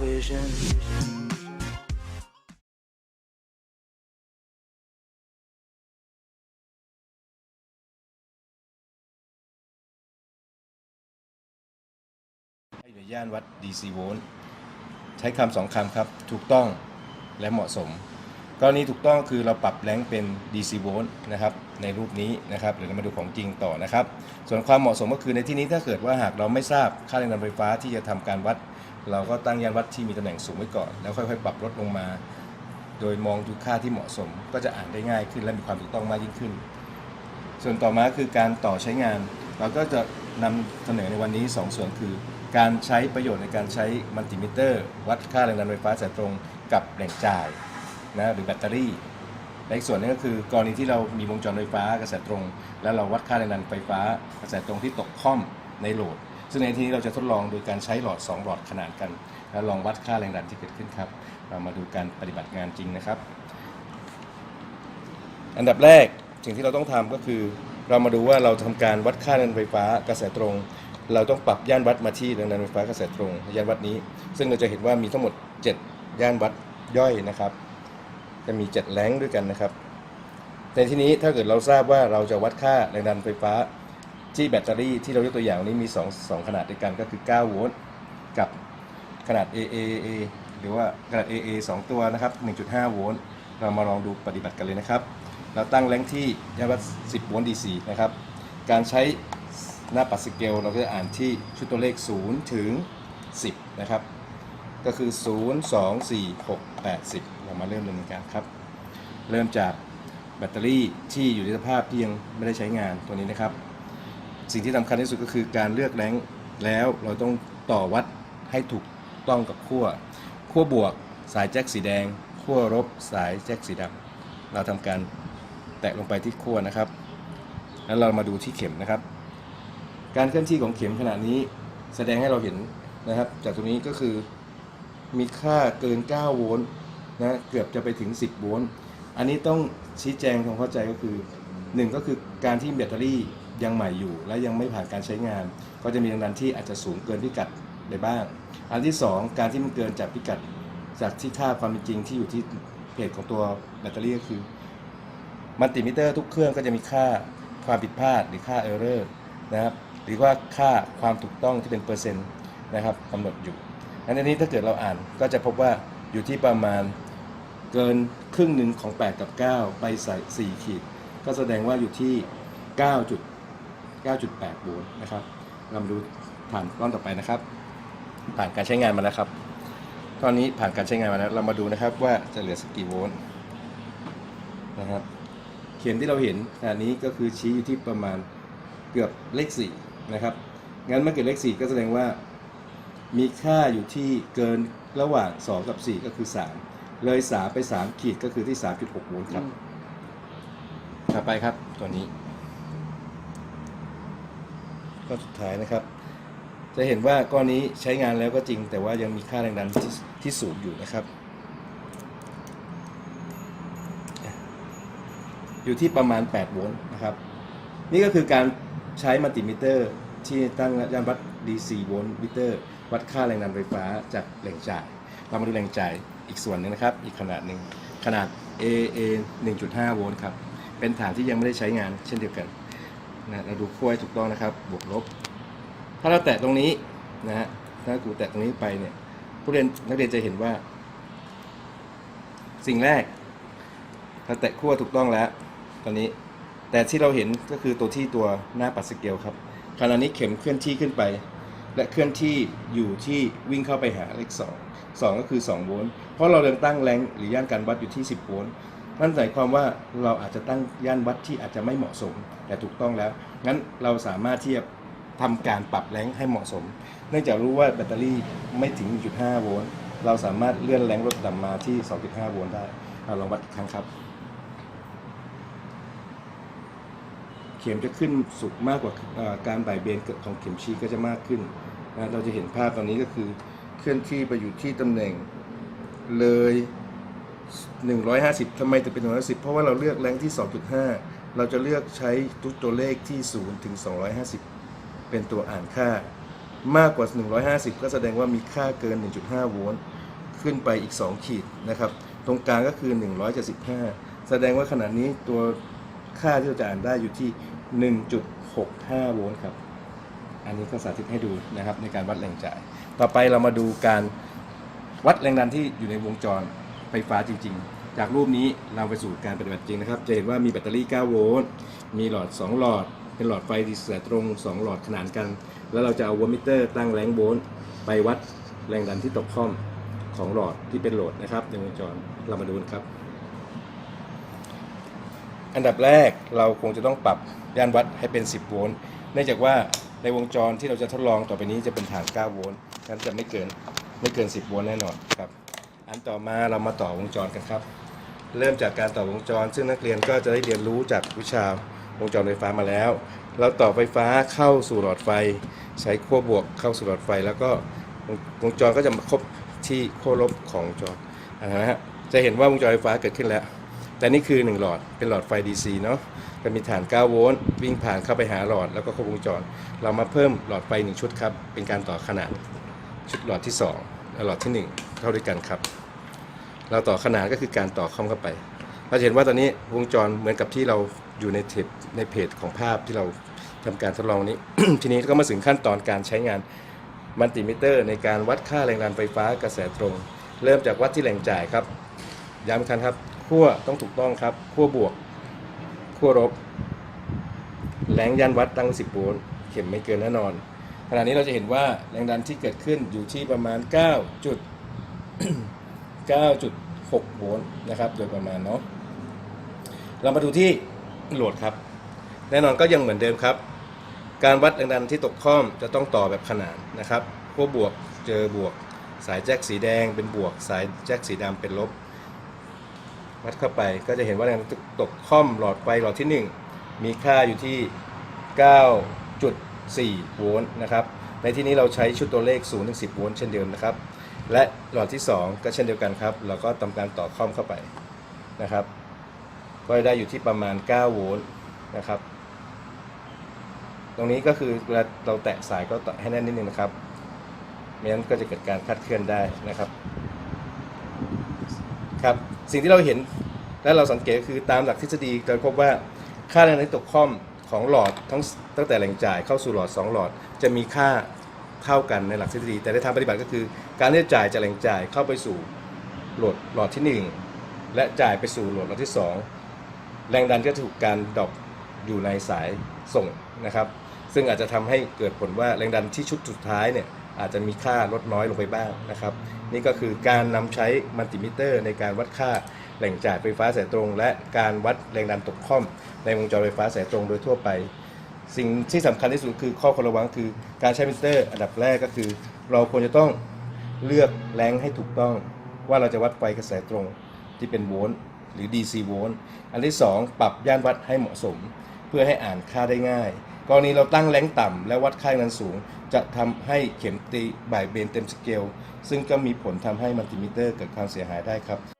vision. ให้ในย่านวัด DC โวลต์ใช้คำสองคำครับ ถูกต้องและเหมาะสม กรณีถูกต้องคือเราปรับแรงเป็น DC โวลต์นะครับในรูปนี้นะครับเดี๋ยวเรามาดูของจริงต่อนะครับ ส่วนความเหมาะสมก็คือในที่นี้ถ้าเกิดว่าหากเราไม่ทราบค่าแรงดันไฟฟ้าที่จะทำการวัด เราก็ตั้งยานวัดที่มีตำแหน่งสูงไว้ก่อน แล้วค่อยๆ ปรับลดลงมา โดยมองดูค่าที่เหมาะสม ก็จะอ่านได้ง่ายขึ้นและมีความถูกต้องมากยิ่งขึ้น ส่วนต่อมาคือการต่อใช้งาน เราก็จะนำเสนอในวันนี้2ส่วนคือ การใช้ประโยชน์ในการใช้มัลติมิเตอร์ วัดค่าแรงดันไฟฟ้าสายตรงกับแหล่งจ่ายนะหรือแบตเตอรี่และอีกส่วนนึงก็คือกรณีที่เรามีวงจรไฟฟ้ากระแสตรง แล้วเราวัดค่าแรงดันไฟฟ้ากระแสตรงที่ตกค่อมในโหลด ซึ่งในที่นี้เราจะทดลองโดยการใช้หลอด 2 หลอดขนานกัน แล้วลองวัดค่าแรงดันที่เกิดขึ้นครับ เรามาดูการปฏิบัติงานจริงนะครับ อันดับแรกสิ่งที่เราต้องทำก็คือ เรามาดูว่าเราทำการวัดค่าแรงดันไฟฟ้ากระแสตรง เราต้องปรับย่านวัดมาที่แรงดันไฟฟ้ากระแสตรงย่านวัดนี้ ซึ่งเราจะเห็นว่ามีทั้งหมด 7 ย่านวัดย่อยนะครับ จะมี 7 แรงด้วยกันนะครับในที่นี้ถ้าเกิดเราทราบว่าเราจะวัดค่าแรงดันไฟฟ้า ที่แบตเตอรี่ที่เรายกตัวอย่างนี้มี2 2ขนาดด้วยกันก็คือ 9 โวลต์กับขนาด AAA หรือว่าขนาด AA 2 ตัวนะครับ 1.5 โวลต์เรามาลองดูปฏิบัติกันเลยนะครับ เราตั้งแรงที่ยาวัด10 โวลต์ DC นะครับ การใช้หน้าปัดสเกลเราก็จะอ่านที่ชุดตัวเลข 0 ถึง 10 นะครับ ก็คือ 0 2 4 6 8 10 เรามาเริ่มดำเนินการครับ เริ่มจากแบตเตอรี่ที่อยู่ในสภาพที่ยังไม่ได้ใช้งานตัวนี้นะครับ สิ่งที่สำคัญที่สุดก็คือการเลือกแรงแล้วเราต้องต่อวัดให้ถูกต้องกับขั้วขั้วบวกสายแจ็คสีแดงขั้วลบสายแจ็คสีดำเราทำการแตะลงไปที่ขั้วนะครับแล้วเรามาดูที่เข็มนะครับ การเคลื่อนที่ของเข็มขณะนี้แสดงให้เราเห็นนะครับ จากตรงนี้ก็คือมีค่าเกิน 9 โวลต์นะเกือบจะไปถึง 10 โวลต์อันนี้ต้องชี้แจงความเข้าใจก็คือ 1 ก็คือการที่แบตเตอรี่ ยังใหม่อยู่ และยังไม่ผ่านการใช้งาน ก็จะมีแรงดันที่อาจจะสูงเกินพิกัดได้บ้าง อันที่ 2 การที่มันเกินจากพิกัดจากที่ค่าความเป็นจริงที่อยู่ที่เพจของตัวแบตเตอรี่ก็คือมัลติมิเตอร์ทุกเครื่องก็จะมีค่าความผิดพลาดหรือค่าเออร์เรอร์นะครับหรือว่าค่าความถูกต้องที่เป็นเปอร์เซ็นต์นะครับกำหนดอยู่อันนี้ถ้าเกิดเราอ่านก็จะพบว่าอยู่ที่ประมาณเกินครึ่งหนึ่งของ 8 กับ 9 ไปใส่4ขีด ก็แสดงว่าอยู่ที่ 9 9.8 โวลต์นะครับ เรามาดูผ่านก้อนต่อไปนะครับ ผ่านการใช้งานมาแล้วครับก้อนนี้ผ่านการใช้งานมาแล้วเรามาดูนะครับว่าจะเหลือสักกี่โวลต์นะครับ เข็มที่เราเห็นขณะนี้ก็คือชี้อยู่ที่ประมาณเกือบเลข4นะครับ งั้นเมื่อเกิดเลข 4 ก็แสดงว่า มีค่าอยู่ที่เกินระหว่าง 2 กับ 4 ก็คือ 3 เลย 3 ไป 3 ขีดก็คือที่ 3.6 โวลต์ครับ ต่อไปครับตัวนี้ ก็สุดท้ายนะครับ จะเห็นว่าก้อนนี้ใช้งานแล้วก็จริง แต่ว่ายังมีค่าแรงดันที่ที่สูงอยู่นะครับ อยู่ที่ประมาณ 8 โวลต์นะครับ นี่ก็คือการใช้มัลติมิเตอร์ที่ตั้งยานวัด DC โวลต์มิเตอร์วัดค่าแรงดันไฟฟ้าจากแหล่งจ่าย เรามาดูแหล่งจ่ายอีกส่วนหนึงนะครับ อีกขนาดหนึ่งขนาด AA 1.5 โวลต์ครับ เป็นฐานที่ยังไม่ได้ใช้งานเช่นเดียวกัน นะเราดูขั้วให้ถูกต้องนะครับ บวกลบ ถ้าเราแตะตรงนี้นะฮะถ้ากูแตะตรงนี้ไปเนี่ย ผู้เรียนนักเรียนจะเห็นว่า สิ่งแรกเราแตะขั้วถูกต้องแล้ว ตอนนี้ แต่ที่เราเห็นก็คือตัวที่ตัวหน้าปัดสเกลครับขณะนี้เข็มเคลื่อนที่ขึ้นไป และเคลื่อนที่อยู่ที่วิ่งเข้าไปหาเลข2 2ก็คือ2โวลต์เพราะเราเริ่มตั้งแรงหรือย่านการวัดอยู่ที่ 10โวลต์ นั่นหมายความว่าเราอาจจะตั้งย่านวัดที่อาจจะไม่เหมาะสม แต่ถูกต้องแล้ว งั้นเราสามารถที่จะทำการปรับแรงให้เหมาะสม เนื่องจากรู้ว่าแบตเตอรี่ไม่ถึง 1.5 โวลต์เราสามารถเลื่อนแรงลดต่ำมาที่ 2.5 โวลต์ได้เราลองวัดอีกครั้งครับ เข็มจะขึ้นสุกมากกว่าการบ่ายเบนเกิดของเข็มชี้ก็จะมากขึ้นนะเราจะเห็นภาพตอนนี้ก็คือเคลื่อนที่ไปอยู่ที่ตำแหน่งเลย 150ทำไมถึงเป็น 150 เพราะว่าเราเลือกแรงที่ 2.5 เราจะเลือกใช้ทุกตัวเลขที่0ถึง250 เป็นตัวอ่านค่ามากกว่า 150 ก็แสดงว่ามีค่าเกิน 1.5 โวลต์ขึ้นไปอีก 2 ขีดนะครับ ตรงกลางก็คือ 175 แสดงว่าขณะนี้ตัวค่าที่เราจะอ่านได้อยู่ที่ 1.65 โวลต์ครับ อันนี้ก็สาธิตให้ดูนะครับในการวัดแรงจ่าย ต่อไปเรามาดูการวัดแรงดันที่อยู่ในวงจร ไฟฟ้าจริง ๆ จากรูปนี้เราไปสู่การปฏิบัติจริงนะครับ จะเห็นว่ามีแบตเตอรี่ 9 โวลต์ มีหลอด 2 หลอด เป็นหลอดไฟดีเสียตรง 2 หลอดขนานกัน แล้วเราจะเอาวลต์มิเตอร์ตั้งแรงโวลต์ไปวัดแรงดันที่ตกข้อมของหลอดที่เป็นโหลดนะครับในวงจรเรามาดูนะครับ อันดับแรกเราคงจะต้องปรับย่านวัดให้เป็น 10 โวลต์ เนื่องจากว่าในวงจรที่เราจะทดลองต่อไปนี้จะเป็นฐาน 9 โวลต์ฉะนั้นจะไม่เกินไม่เกิน 10 โวลต์แน่นอนครับ อันต่อมาเรามาต่อวงจรกันครับ เริ่มจากการต่อวงจร ซึ่งนักเรียนก็จะได้เรียนรู้จากวิชาวงจรไฟฟ้ามาแล้ว เราต่อไฟฟ้าเข้าสู่หลอดไฟ ใช้ขั้วบวกเข้าสู่หลอดไฟ แล้วก็วงจรก็จะมาครบที่ขั้วลบของจรนะฮะจะเห็นว่าวงจรไฟฟ้าเกิดขึ้นแล้ว แต่นี่คือ 1 หลอดเป็นหลอดไฟ DC เนาะก็มีฐาน 9 โวลต์วิ่งผ่านเข้าไปหาหลอดแล้วก็ครบวงจร เรามาเพิ่มหลอดไฟ 1 ชุดครับ เป็นการต่อขนาดชุดหลอดที่ 2 หลอดที่ 1 เข้าด้วยกันครับ เราต่อขนานก็คือการต่อคอมเข้าไป เราเห็นว่าตอนนี้วงจรเหมือนกับที่เราอยู่ในเทปในเพจของภาพที่เราทำการทดลองนี้ ทีนี้ก็มาถึงขั้นตอนการใช้งานมัลติมิเตอร์ ในการวัดค่าแรงดันไฟฟ้ากระแสตรง เริ่มจากวัดที่แหล่งจ่ายครับ ย้ำอีกครั้งครับขั้วต้องถูกต้องครับขั้วบวกขั้วลบแรงยันวัดตั้ง 10โวลต์เข็มไม่เกินแน่นอน ขณะนี้เราจะเห็นว่าแรงดันที่เกิดขึ้นอยู่ที่ประมาณ 9 จุด 9.6 โวลต์นะครับโดยประมาณเนาะเรามาดูที่โหลดครับ แน่นอนก็ยังเหมือนเดิมครับ การวัดแรงดันที่ตกข้อมจะต้องต่อแบบขนานนะครับขั้วบวกเจอบวก สายแจ็คสีแดงเป็นบวก สายแจ็คสีดำเป็นลบ วัดเข้าไปก็จะเห็นว่าแรงตกข้อมหลอดไฟหลอดที่ 1 มีค่าอยู่ที่ 9. 4 โวลต์นะครับ ในที่นี้เราใช้ชุดตัวเลข 0 ถึง 10 โวลต์เช่นเดิมนะครับ และหลอดที่ 2 ก็เช่นเดียวกันครับ เราก็ทำการต่อข้อมเข้าไปนะครับ ก็ได้อยู่ที่ประมาณ 9 โวลต์นะครับ ตรงนี้ก็คือเวลาเราแตะสายก็แตะให้แน่นนิดนึงนะครับไม่งั้นก็จะเกิดการคลาดเคลื่อนได้นะครับครับ สิ่งที่เราเห็นและเราสังเกตคือตามหลักทฤษฎีเราพบว่าค่าแรงดันตกข้อม ของหลอดทั้งตั้งแต่แหล่งจ่ายเข้าสู่หลอด 2 หลอด จะมีค่าเท่ากันในหลักทฤษฎีแต่ในทางปฏิบัติก็คือ การที่จะจ่ายจากแหล่งจ่ายเข้าไปสู่โหลดหลอดที่ 1 และจ่ายไปสู่โหลดหลอดที่ 2 แรงดันก็ถูกการดรอปอยู่ในสายส่งนะครับ ซึ่งอาจจะทำให้เกิดผลว่าแรงดันที่ชุดสุดท้ายเนี่ย อาจจะมีค่าลดน้อยลงไปบ้างนะครับ นี่ก็คือการนำใช้มัลติมิเตอร์ ในการวัดค่าแหล่งจ่ายไฟฟ้าสายตรง และการวัดแรงดันตกข้อม ในวงจรไฟฟ้าสายตรงโดยทั่วไป สิ่งที่สำคัญที่สุดคือข้อควรระวังคือการใช้มิเตอร์ อันดับแรกก็คือ เราควรจะต้องเลือกแรงให้ถูกต้อง ว่าเราจะวัดไฟกระแสตรงที่เป็นโวลต์หรือ DC โวลต์อันที่ 2 ปรับย่านวัดให้เหมาะสม เพื่อให้อ่านค่าได้ง่าย กรณีเราตั้งแรงต่ำและวัดค่านั้นสูง จะทำให้เข็มตีบ่ายเบนเต็มสเกลซึ่งก็มีผลทำให้มัลติมิเตอร์เกิดความเสียหายได้ครับ